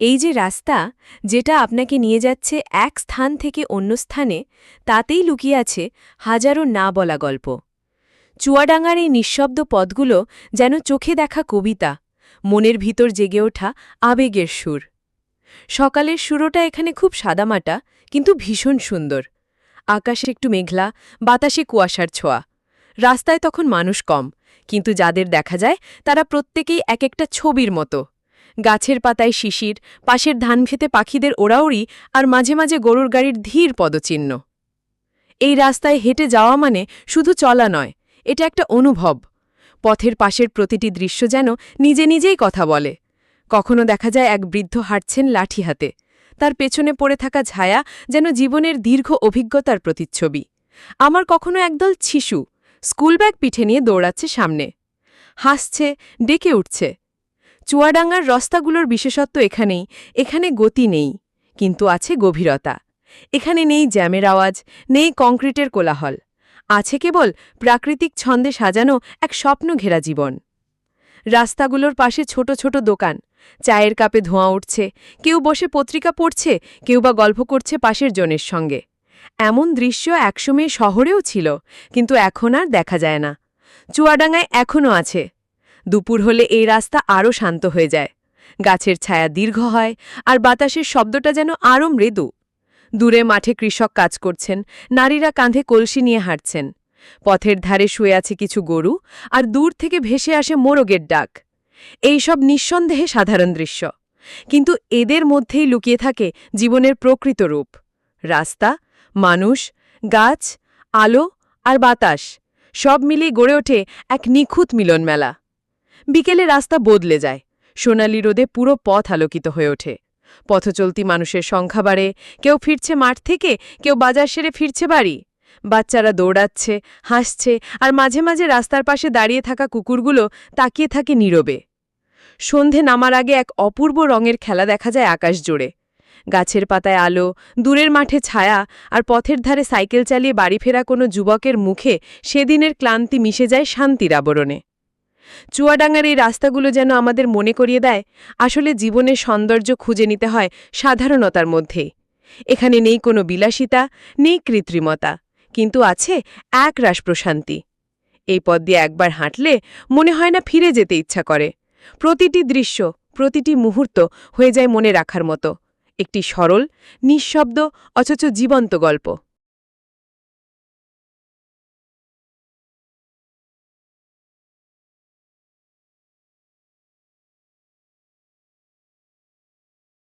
এই যে রাস্তা, যেটা আপনাকে নিয়ে যাচ্ছে এক স্থান থেকে অন্য স্থানে, তাতেই লুকিয়ে আছে হাজারো না বলা গল্প। চুয়াডাঙ্গার এই নিঃশব্দ পদগুলো যেন চোখে দেখা কবিতা, মনের ভিতর জেগে ওঠা আবেগের সুর। সকালের সুরোটা এখানে খুব সাদামাটা, কিন্তু ভীষণ সুন্দর। আকাশে একটু মেঘলা, বাতাসে কুয়াশার ছোঁয়া। রাস্তায় তখন মানুষ কম, কিন্তু যাদের দেখা যায়, তারা প্রত্যেকেই এক একটা ছবির মতো। গাছের পাতায় শিশির, পাশের ধান খেতে পাখিদের ওড়াওড়ি আর মাঝে মাঝে গরুর গাড়ির ধীর পদচিহ্ন। এই রাস্তায় হেঁটে যাওয়া মানে শুধু চলা নয়, এটা একটা অনুভব। পথের পাশের প্রতিটি দৃশ্য যেন নিজে নিজেই কথা বলে। কখনো দেখা যায় এক বৃদ্ধ হাঁটছেন লাঠি হাতে। তার পেছনে পড়ে থাকা ছায়া যেন জীবনের দীর্ঘ অভিজ্ঞতার প্রতিচ্ছবি। আমার কখনো একদল শিশু স্কুল ব্যাগ পিঠে নিয়ে দৌড়াচ্ছে সামনে। হাসছে, ডেকে উঠছে। চুয়াডাঙ্গার রাস্তাগুলোর বিশেষত্ব এখানেই, এখানে গতি নেই, কিন্তু আছে গভীরতা। এখানে নেই জ্যামের আওয়াজ, নেই কংক্রিটের কোলাহল। আছে কেবল প্রাকৃতিক ছন্দে সাজানো এক স্বপ্ন ঘেরা জীবন। রাস্তাগুলোর পাশে ছোট ছোট দোকান, চায়ের কাপে ধোঁয়া উঠছে, কেউ বসে পত্রিকা পড়ছে, কেউ বা গল্প করছে পাশের জনের সঙ্গে। এমন দৃশ্য একসময় শহরেও ছিল, কিন্তু এখন আর দেখা যায় না। চুয়াডাঙ্গায় এখনও আছে। দুপুর হলে এই রাস্তা আরও শান্ত হয়ে যায়। গাছের ছায়া দীর্ঘ হয় আর বাতাসের শব্দটা যেন আরও মৃদু। দূরে মাঠে কৃষক কাজ করছেন, নারীরা কাঁধে কলসি নিয়ে হাঁটছেন। পথের ধারে শুয়ে আছে কিছু গরু আর দূর থেকে ভেসে আসে মোরগের ডাক। এই সব নিঃসন্দেহে সাধারণ দৃশ্য। কিন্তু এদের মধ্যেই লুকিয়ে থাকে জীবনের প্রকৃত রূপ। রাস্তা, মানুষ, গাছ, আলো আর বাতাস সব মিলিয়ে গড়ে ওঠে এক নিখুঁত মিলন মেলা বিকেলে রাস্তা বদলে যায়। সোনালি রোদে পুরো পথ আলোকিত হয়ে ওঠে। পথচলতি মানুষের সংখ্যা বাড়ে। কেউ ফিরছে মাঠ থেকে, কেউ বাজার সেরে ফিরছে বাড়ি। বাচ্চারা দৌড়াচ্ছে, হাসছে আর মাঝে মাঝে রাস্তার পাশে দাঁড়িয়ে থাকা কুকুরগুলো তাকিয়ে থাকে নীরবে। সন্ধে নামার আগে এক অপূর্ব রঙের খেলা দেখা যায় আকাশ জুড়ে গাছের পাতায় আলো, দূরের মাঠে ছায়া আর পথের ধারে সাইকেল চালিয়ে বাড়ি ফেরা কোনো যুবকের মুখে সেদিনের ক্লান্তি মিশে যায় শান্তির আবরণে। চুয়াডাঙ্গার এই রাস্তাগুলো যেন আমাদের মনে করিয়ে দেয়, আসলে জীবনের সৌন্দর্য খুঁজে নিতে হয় সাধারণতার মধ্যেই এখানে নেই কোনো বিলাসিতা, নেই কৃত্রিমতা, কিন্তু আছে এক রাস প্রশান্তি এই পথ দিয়ে একবার হাঁটলে মনে হয় না ফিরে যেতে ইচ্ছা করে। প্রতিটি দৃশ্য, প্রতিটি মুহূর্ত হয়ে যায় মনে রাখার মতো। একটি সরল, নিঃশব্দ, অথচ জীবন্ত গল্প।